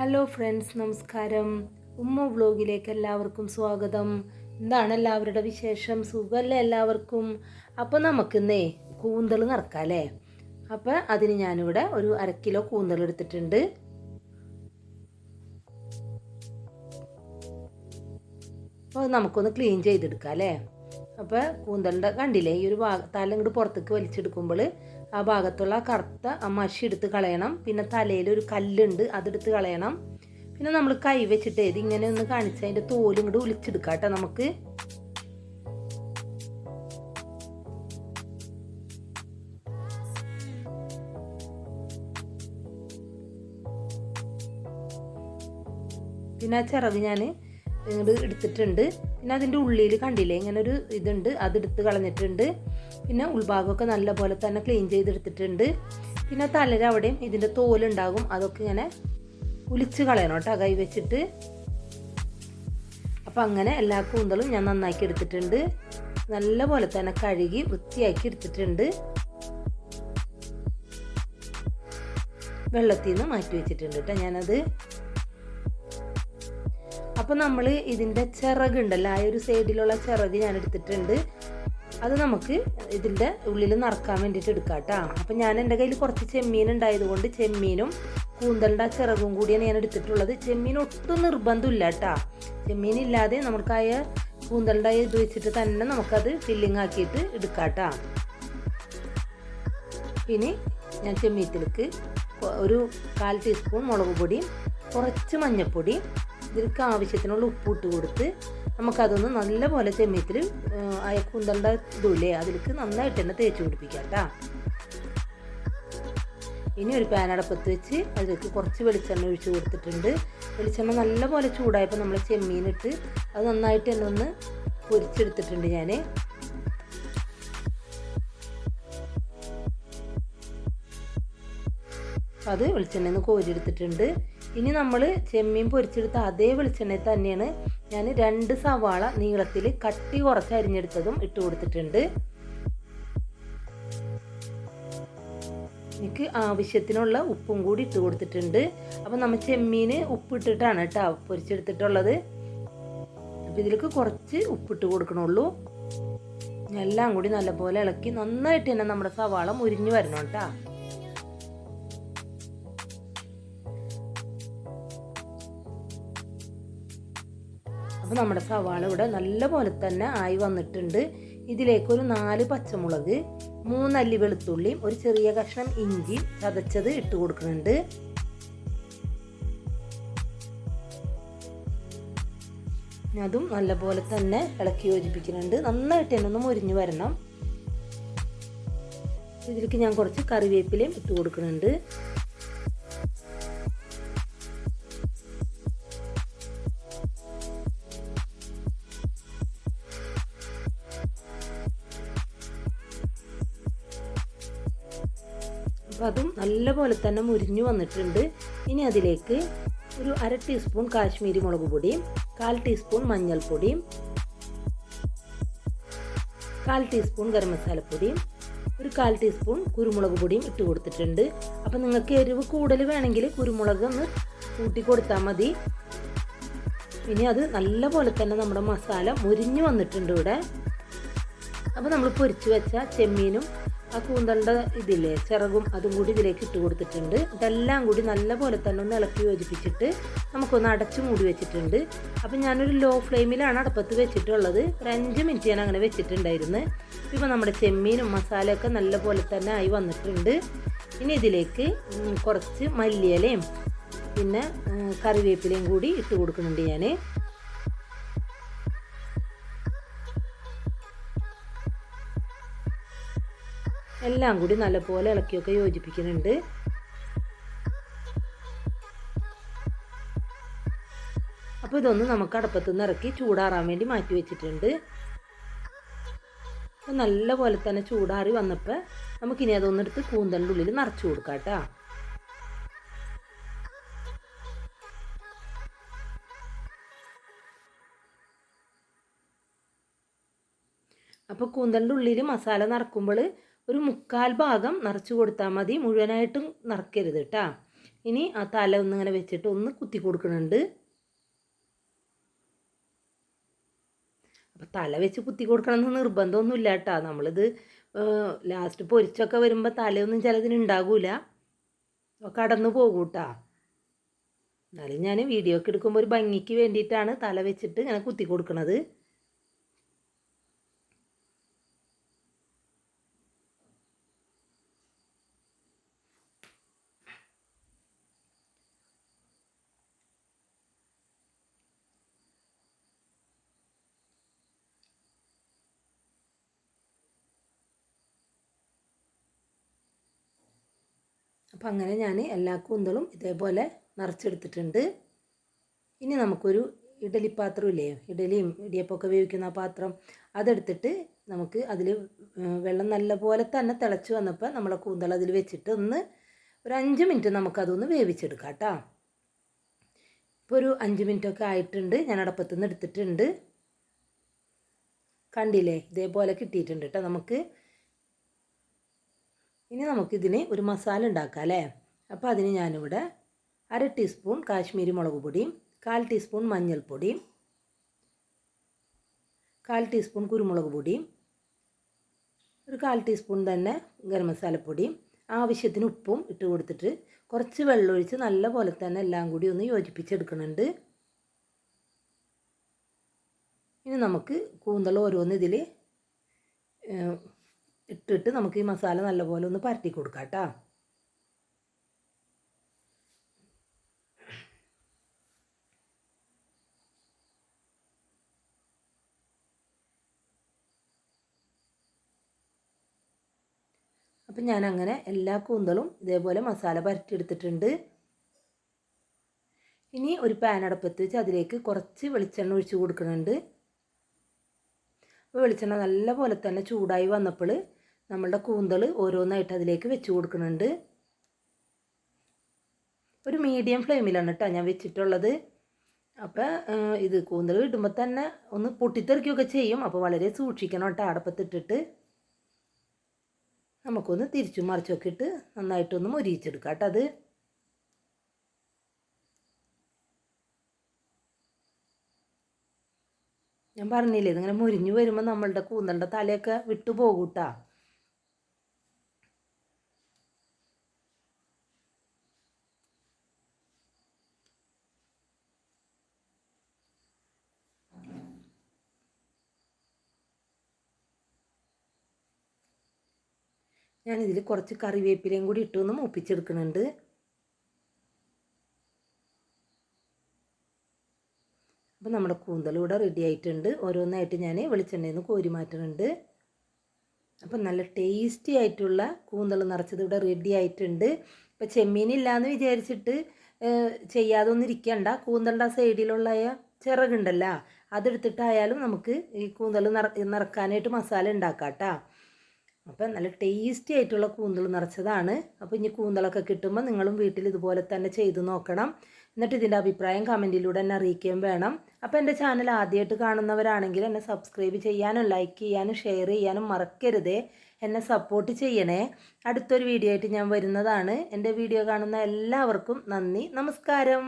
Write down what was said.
Hello friends നമസ്കാരം. ഉമ്മ വ്ലോഗിലേക്ക് എല്ലാവർക്കും സ്വാഗതം. എന്താണ് എല്ലാവരുടെ വിശേഷം? സുഖമല്ലേ എല്ലാവർക്കും? അപ്പോൾ നമുക്കിന്നേ കൂന്തൽ നിറക്കാം അല്ലേ അപ്പോൾ അതിന് ഞാനിവിടെ ഒരു അര കിലോ കൂന്തൽ എടുത്തിട്ടുണ്ട്. അപ്പോൾ നമുക്കൊന്ന് ക്ലീൻ ചെയ്തെടുക്കാം അല്ലേ അപ്പോൾ കൂന്തലിന്റെ കണ്ടില്ലേ? ഈ ഒരു ഭാഗ തല ഇങ്ങോട്ട് പുറത്തേക്ക് വലിച്ചെടുക്കുമ്പോൾ ആ ഭാഗത്തുള്ള കറുത്ത മഷി എടുത്ത് കളയണം. പിന്നെ തലയിൽ ഒരു കല്ലുണ്ട് അതെടുത്ത് കളയണം. പിന്നെ നമ്മൾ കൈ വെച്ചിട്ട് ഇതിങ്ങനെ ഒന്ന് കാണിച്ച് അതിന്റെ തോലും കൂടെ ഒലിച്ചെടുക്കാം കേട്ടോ നമുക്ക്. പിന്നെ ആ ചിറക് ഞാൻ ഇങ്ങോട്ട് എടുത്തിട്ടുണ്ട്. പിന്നെ അതിന്റെ ഉള്ളിൽ കണ്ടില്ലേ ഇങ്ങനെ ഒരു ഇതുണ്ട് അതെടുത്ത് കളഞ്ഞിട്ടുണ്ട്. പിന്നെ ഉൾഭാഗമൊക്കെ നല്ല പോലെ തന്നെ ക്ലീൻ ചെയ്തെടുത്തിട്ടുണ്ട്. പിന്നെ തലര അവിടെയും ഇതിന്റെ തോലുണ്ടാകും. അതൊക്കെ ഇങ്ങനെ ഉലിച്ച് കളയണം കേട്ടോ കൈ വെച്ചിട്ട്. അപ്പം അങ്ങനെ എല്ലാ കൂന്തളും ഞാൻ നന്നാക്കി എടുത്തിട്ടുണ്ട്. നല്ല പോലെ തന്നെ കഴുകി വൃത്തിയാക്കി എടുത്തിട്ടുണ്ട്. വെള്ളത്തിൽ നിന്ന് മാറ്റി വെച്ചിട്ടുണ്ട് കേട്ടോ ഞാനത്. അപ്പോൾ നമ്മൾ ഇതിന്റെ ചിറകുണ്ടല്ലോ ആ ഒരു സൈഡിലുള്ള ചിറക് ഞാൻ എടുത്തിട്ടുണ്ട്. അത് നമുക്ക് ഇതിന്റെ ഉള്ളിൽ നിറക്കാൻ വേണ്ടിയിട്ട് എടുക്കാം കേട്ടോ. അപ്പം ഞാൻ എന്റെ കയ്യിൽ കുറച്ച് ചെമ്മീൻ ഉണ്ടായതുകൊണ്ട് ചെമ്മീനും കൂന്തലിന്റെ ആ ചിറകും കൂടിയാണ് ഞാൻ എടുത്തിട്ടുള്ളത്. ചെമ്മീൻ ഒട്ടും നിർബന്ധമില്ല കേട്ടോ. ചെമ്മീൻ ഇല്ലാതെ നമുക്കായ കൂന്തലിന്റെ ഇത് വെച്ചിട്ട് തന്നെ നമുക്കത് ഫില്ലിങ് ആക്കിയിട്ട് എടുക്കാം കേട്ടോ. ഇനി ഞാൻ ചെമ്മീത്തിലേക്ക് ഒരു കാൽ ടീസ്പൂൺ മുളക് പൊടിയും കുറച്ച് മഞ്ഞൾപ്പൊടിയും ഇതിലേക്ക് ആവശ്യത്തിനുള്ള ഉപ്പ് ഇട്ട് കൊടുത്ത് നമുക്കതൊന്ന് നല്ലപോലെ ചെമ്മീത്തിൽ ആ കൂന്തലിന്റെ ഇതുമില്ലേ അതിലേക്ക് നന്നായിട്ട് തന്നെ തേച്ച് പിടിപ്പിക്കാം കേട്ടോ. ഇനി ഒരു പാനടപ്പത്ത് വെച്ച് അതിലേക്ക് കുറച്ച് വെളിച്ചെണ്ണ ഒഴിച്ച് കൊടുത്തിട്ടുണ്ട്. വെളിച്ചെണ്ണ നല്ലപോലെ ചൂടായപ്പോൾ നമ്മൾ ചെമ്മീനിട്ട് അത് നന്നായിട്ട് തന്നെ ഒന്ന് പൊരിച്ചെടുത്തിട്ടുണ്ട് ഞാൻ അത് വെളിച്ചെണ്ണയിൽ നിന്ന് കോരിയെടുത്തിട്ടുണ്ട്. ഇനി നമ്മൾ ചെമ്മീൻ പൊരിച്ചെടുത്ത അതേ വെളിച്ചെണ്ണയിൽ തന്നെയാണ് ഞാൻ രണ്ട് സവാള നീളത്തിൽ കട്ടി കുറച്ച് അരിഞ്ഞെടുത്തതും ഇട്ട് കൊടുത്തിട്ടുണ്ട്. എനിക്ക് ആവശ്യത്തിനുള്ള ഉപ്പും കൂടി ഇട്ട് കൊടുത്തിട്ടുണ്ട്. അപ്പം നമ്മൾ ചെമ്മീൻ ഉപ്പിട്ടിട്ടാണ് കേട്ടോ പൊരിച്ചെടുത്തിട്ടുള്ളത്. അപ്പം ഇതിലേക്ക് കുറച്ച് ഉപ്പിട്ട് കൊടുക്കണുള്ളൂ. എല്ലാം കൂടി നല്ലപോലെ ഇളക്കി നന്നായിട്ട് തന്നെ നമ്മുടെ സവാള മുരിഞ്ഞു വരണം കേട്ടോ. അപ്പോൾ നമ്മുടെ സവാള ഇവിടെ നല്ല പോലെ തന്നെ ആയി വന്നിട്ടുണ്ട്. ഇതിലേക്ക് ഒരു നാല് പച്ചമുളക് മൂന്നല്ലി വെളുത്തുള്ളിയും ഒരു ചെറിയ കഷ്ണം ഇഞ്ചി ചതച്ചത് ഇട്ട് കൊടുക്കുന്നുണ്ട്. അതും നല്ലപോലെ തന്നെ ഇളക്കി യോജിപ്പിക്കുന്നുണ്ട്. നന്നായിട്ട് തന്നെ ഒന്ന് മുരിഞ്ഞു വരണം. ഇതിലേക്ക് ഞാൻ കുറച്ച് കറിവേപ്പിലയും ഇട്ട് കൊടുക്കുന്നുണ്ട്. അപ്പോൾ അതും നല്ലപോലെ തന്നെ മുരിഞ്ഞു വന്നിട്ടുണ്ട്. ഇനി അതിലേക്ക് ഒരു അര ടീസ്പൂൺ കാശ്മീരി മുളക് പൊടിയും കാൽ ടീസ്പൂൺ മഞ്ഞൾപ്പൊടിയും കാൽ ടീസ്പൂൺ ഗരം മസാലപ്പൊടിയും ഒരു കാൽ ടീസ്പൂൺ കുരുമുളക് പൊടിയും ഇട്ട് കൊടുത്തിട്ടുണ്ട്. അപ്പം നിങ്ങൾക്ക് എരിവ് കൂടുതൽ വേണമെങ്കിൽ കുരുമുളക് ഒന്ന് കൂട്ടി കൊടുത്താൽ മതി. ഇനി അത് നല്ല പോലെ തന്നെ നമ്മുടെ മസാല മുരിഞ്ഞു വന്നിട്ടുണ്ട് ഇവിടെ. അപ്പോൾ നമ്മൾ പൊരിച്ചു വെച്ച ചെമ്മീനും ആ കൂന്തളുടെ ഇതില്ലേ ചിറകും അതും കൂടി ഇതിലേക്ക് ഇട്ട് കൊടുത്തിട്ടുണ്ട്. ഇതെല്ലാം കൂടി നല്ലപോലെ തന്നെ ഒന്ന് ഇളക്കി യോജിപ്പിച്ചിട്ട് നമുക്കൊന്ന് അടച്ച് മൂടി വെച്ചിട്ടുണ്ട്. അപ്പം ഞാനൊരു ലോ ഫ്ലെയിമിലാണ് അടുപ്പത്ത് വെച്ചിട്ടുള്ളത്. ഒരു അഞ്ച് മിനിറ്റ് ഞാൻ അങ്ങനെ വെച്ചിട്ടുണ്ടായിരുന്നു. ഇപ്പോൾ നമ്മുടെ ചെമ്മീനും മസാലയൊക്കെ നല്ലപോലെ തന്നെ ആയി വന്നിട്ടുണ്ട്. ഇനി ഇതിലേക്ക് കുറച്ച് മല്ലിയിലയും പിന്നെ കറിവേപ്പിലയും കൂടി ഇട്ട് കൊടുക്കുന്നുണ്ട് ഞാൻ എല്ലാം കൂടി നല്ലപോലെ ഇളക്കിയൊക്കെ യോജിപ്പിക്കുന്നുണ്ട്. അപ്പോൾ ഇതൊന്ന് നമുക്ക് അടുപ്പത്തു നിന്ന് ഇറക്കി ചൂടാറാൻ വേണ്ടി മാറ്റി വെച്ചിട്ടുണ്ട്. അപ്പോൾ നല്ല പോലെ തന്നെ ചൂടാറി വന്നപ്പോൾ നമുക്കിനി അതൊന്നെടുത്ത് കൂന്തലിന്റെ ഉള്ളിൽ നിറച്ച് കൊടുക്കാം കേട്ടോ. അപ്പോൾ കൂന്തലിന്റെ ഉള്ളിൽ മസാല നിറക്കുമ്പോൾ ഒരു മുക്കാൽ ഭാഗം നിറച്ച് കൊടുത്താൽ മതി. മുഴുവനായിട്ടും നിറക്കരുത് കേട്ടോ. ഇനി ആ തല ഒന്നിങ്ങനെ വെച്ചിട്ട് ഒന്ന് കുത്തി കൊടുക്കുന്നുണ്ട്. അപ്പം തല വെച്ച് കുത്തി കൊടുക്കണമെന്ന് നിർബന്ധമൊന്നുമില്ല കേട്ടോ. നമ്മളിത് ലാസ്റ്റ് പൊരിച്ചൊക്കെ വരുമ്പോൾ തലയൊന്നും ചിലതിന് ഉണ്ടാകൂല. കടന്നു പോകും കേട്ടോ. എന്നാലും ഞാൻ വീഡിയോ ഒക്കെ എടുക്കുമ്പോൾ ഒരു ഭംഗിക്ക് വേണ്ടിയിട്ടാണ് തല വെച്ചിട്ട് ഇങ്ങനെ കുത്തി കൊടുക്കണത്. അപ്പം അങ്ങനെ ഞാൻ എല്ലാ കൂന്തളും ഇതേപോലെ നിറച്ചെടുത്തിട്ടുണ്ട്. ഇനി നമുക്കൊരു ഇഡലി പാത്രമില്ലേ ഇഡലിയും ഇടിയപ്പമൊക്കെ വേവിക്കുന്ന ആ പാത്രം അതെടുത്തിട്ട് നമുക്ക് അതിൽ വെള്ളം നല്ലപോലെ തന്നെ തിളച്ച് വന്നപ്പോൾ നമ്മളെ കൂന്തൾ അതിൽ വെച്ചിട്ട് ഒന്ന് ഒരു അഞ്ച് മിനിറ്റ് നമുക്കതൊന്ന് വേവിച്ചെടുക്കാം കേട്ടോ ഇപ്പോൾ ഒരു അഞ്ച് മിനിറ്റൊക്കെ ആയിട്ടുണ്ട്. ഞാൻ അടപ്പത്തുനിന്ന് എടുത്തിട്ടുണ്ട്. കണ്ടില്ലേ? ഇതേപോലെ കിട്ടിയിട്ടുണ്ട് കേട്ടോ നമുക്ക് ഇനി നമുക്കിതിന് ഒരു മസാല ഉണ്ടാക്കാം അല്ലേ? അപ്പോൾ അതിന് ഞാനിവിടെ അര ടീസ്പൂൺ കാശ്മീരി മുളക് പൊടിയും കാൽ ടീസ്പൂൺ മഞ്ഞൾപ്പൊടിയും കാൽ ടീസ്പൂൺ കുരുമുളക് പൊടിയും ഒരു കാൽ ടീസ്പൂൺ തന്നെ ഗരം മസാലപ്പൊടിയും ആവശ്യത്തിന് ഉപ്പും ഇട്ട് കൊടുത്തിട്ട് കുറച്ച് വെള്ളമൊഴിച്ച് നല്ല പോലെ തന്നെ എല്ലാം കൂടി ഒന്ന് യോജിപ്പിച്ചെടുക്കുന്നുണ്ട് ഇനി നമുക്ക് കൂന്തൾ ഓരോന്ന് ഇതിൽ ഇട്ടിട്ട് നമുക്ക് ഈ മസാല നല്ലപോലെ ഒന്ന് പരത്തി കൊടുക്കാം കേട്ടോ. അപ്പം ഞാൻ അങ്ങനെ എല്ലാ കൂന്തളും ഇതേപോലെ മസാല പരട്ടിയെടുത്തിട്ടുണ്ട് ഇനി ഒരു പാൻ അടപ്പത്ത് വെച്ച് അതിലേക്ക് കുറച്ച് വെളിച്ചെണ്ണ ഒഴിച്ച് കൊടുക്കുന്നുണ്ട്. അപ്പോൾ വെളിച്ചെണ്ണ നല്ല പോലെ തന്നെ ചൂടായി വന്നപ്പോൾ നമ്മളുടെ കൂന്തൾ ഓരോന്നായിട്ട് അതിലേക്ക് വെച്ച് കൊടുക്കുന്നുണ്ട്. ഒരു മീഡിയം ഫ്ലെയിമിലാണ് കേട്ടോ ഞാൻ വെച്ചിട്ടുള്ളത്. അപ്പോൾ ഇത് കൂന്തൽ ഇടുമ്പോൾ തന്നെ ഒന്ന് പൊട്ടിത്തെറിക്കുകയൊക്കെ ചെയ്യും. അപ്പോൾ വളരെ സൂക്ഷിക്കണം കേട്ടോ അടപ്പത്തിട്ടിട്ട്. നമുക്കൊന്ന് തിരിച്ചും മറിച്ചൊക്കെ ഇട്ട് നന്നായിട്ടൊന്ന് മൊരിയിച്ചെടുക്കാം കേട്ടോ അത്. ഞാൻ പറഞ്ഞില്ലേ ഇതിങ്ങനെ മുരിഞ്ഞു വരുമ്പോൾ നമ്മളുടെ കൂന്തളുടെ തലയൊക്കെ വിട്ടു പോകൂട്ടാ ഞാനിതിൽ കുറച്ച് കറിവേപ്പിലയും കൂടി ഇട്ടൊന്ന് മൂപ്പിച്ചെടുക്കുന്നുണ്ട്. അപ്പോൾ നമ്മുടെ കൂന്തൽ ഇവിടെ റെഡി ആയിട്ടുണ്ട്. ഓരോന്നായിട്ട് ഞാൻ വെളിച്ചെണ്ണയിൽ നിന്ന് കോരി മാറ്റുന്നുണ്ട്. അപ്പം നല്ല ടേസ്റ്റി ആയിട്ടുള്ള കൂന്തൽ നിറച്ചത് ഇവിടെ റെഡി ആയിട്ടുണ്ട്. ഇപ്പം ചെമ്മീനില്ലാന്ന് വിചാരിച്ചിട്ട് ചെയ്യാതെ ഒന്നും ഇരിക്കണ്ട. കൂന്തളുടെ സൈഡിലുള്ള ചിറകുണ്ടല്ലോ അതെടുത്തിട്ടായാലും നമുക്ക് ഈ കൂന്തൽ നിറ നിറക്കാനായിട്ട് മസാല ഉണ്ടാക്കാം കേട്ടോ. അപ്പം നല്ല ടേസ്റ്റി ആയിട്ടുള്ള കൂന്തൾ നിറച്ചതാണ്. അപ്പോൾ ഇനി കൂന്തളൊക്കെ കിട്ടുമ്പോൾ നിങ്ങളും വീട്ടിൽ ഇതുപോലെ തന്നെ ചെയ്ത് നോക്കണം. എന്നിട്ട് ഇതിന്റെ അഭിപ്രായം കമന്റിലൂടെ എന്നെ അറിയിക്കുകയും വേണം. അപ്പോൾ എന്റെ ചാനൽ ആദ്യമായിട്ട് കാണുന്നവരാണെങ്കിൽ എന്നെ സബ്സ്ക്രൈബ് ചെയ്യാനും ലൈക്ക് ചെയ്യാനും ഷെയർ ചെയ്യാനും മറക്കരുതേ. എന്നെ സപ്പോർട്ട് ചെയ്യണേ. അടുത്തൊരു വീഡിയോ ആയിട്ട് ഞാൻ വരുന്നതാണ്. എന്റെ വീഡിയോ കാണുന്ന എല്ലാവർക്കും നന്ദി. നമസ്കാരം.